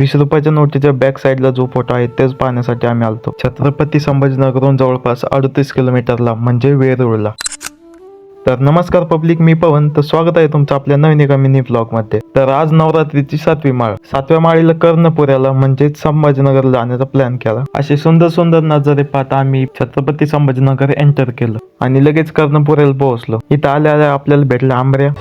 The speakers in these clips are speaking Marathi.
वीस रुपयाच्या नोटीच्या बॅक साईडला जो फोटो आहे तेच पाहण्यासाठी आम्ही आलतो. छत्रपती संभाजीनगरहून जवळपास अडतीस किलोमीटरला म्हणजे वेरूळला. तर नमस्कार पब्लिक मी पवन. तर स्वागत आहे तुमचं आपल्या नवीन एका मिनी ब्लॉगमध्ये. तर आज नवरात्रीची सातवी माळ. सातव्या माळीला कर्णपुऱ्याला म्हणजेच संभाजीनगर जाण्याचा प्लॅन केला. असे सुंदर सुंदर नजारे पाहता आम्ही छत्रपती संभाजीनगर एंटर केलं आणि लगेच कर्णपुऱ्याला पोहोचलो. इथं आल्या आल्या आपल्याला भेटला आंबऱ्या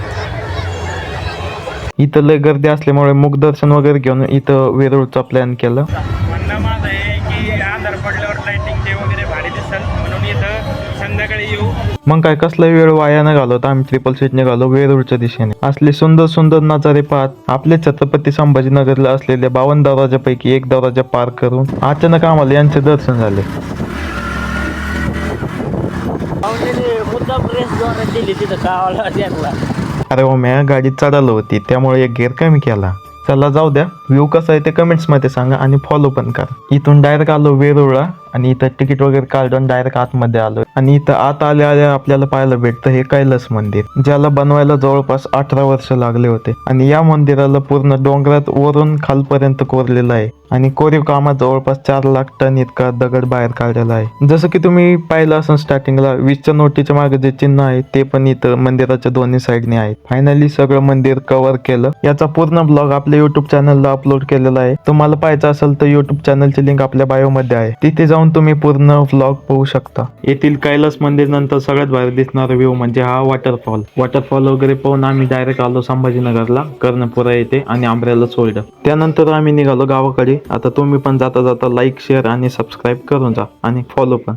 इथं लय गर्दी असल्यामुळे मुखदर्शन वगैरे घेऊन इथं वेरूळचा प्लॅन केला. म्हणणं माझं आहे की आधार पडल्यावर लाईटिंगचे वगैरे भारी दिसल. म्हणून इथं संध्याकाळी येऊ. मग काय कसला वेळ वाया न घालवत आम्ही ट्रिपल सीट निघालो वेरूळच्या दिशेने. असले सुंदर सुंदर नजारे पाहत आपले छत्रपती संभाजीनगरला असलेल्या बावन्न दरवाजापैकी एक दरवाजा पार करून अचानक आम्हाला यांचे दर्शन झाले. मुद्दा प्रेसद्वारे दिली तिथं त्यांना. अरे ओ म्या गाडी चढालो होती त्यामुळे एक गेअर कमी केला. चला जाऊ द्या. व्ह्यू कसा आहे ते कमेंट्समध्ये सांगा आणि फॉलो पण करा. इथून डायरेक्ट आलो वेरूळला आणि इथं तिकीट वगैरे काढून डायरेक्ट आतमध्ये आलो. आणि इथं आत आल्या आल्या आपल्याला पाहायला भेटतं हे कैलास मंदिर ज्याला बनवायला जवळपास अठरा वर्ष लागले होते. आणि या मंदिराला पूर्ण डोंगरात वरून खालपर्यंत कोरलेलं आहे. आणि कोरीव कामात जवळपास चार लाख टन इतका दगड बाहेर काढलेला आहे. जसं की तुम्ही पाहिलं असं स्टार्टिंगला वीसच्या नोटीच्या मागे जे चिन्ह आहे ते पण इथं मंदिराच्या दोन्ही साईडने आहेत फायनली सगळं मंदिर कव्हर केलं. याचा पूर्ण ब्लॉग आपल्या युट्यूब चॅनलला अपलोड केलेला आहे. तुम्हाला पाहायचं असेल तर युट्यूब चॅनलची लिंक आपल्या बायो मध्ये आहे. तिथे जाऊन तुम्ही पूर्ण व्लॉग पाहू शकता. येथील कैलास मंदिर नंतर सगळ्यात बाहेर दिसणारा व्ह्यू म्हणजे हा वॉटरफॉल वॉटरफॉल वगैरे पाहून आम्ही डायरेक्ट आलो संभाजीनगरला कर्णपुरा येथे आणि आंब्र्याला सोडलं त्यानंतर आम्ही निघालो गावाकडे. आता तुम्ही पण जाता जाता लाईक शेअर आणि सबस्क्राईब करून जा आणि फॉलो पण.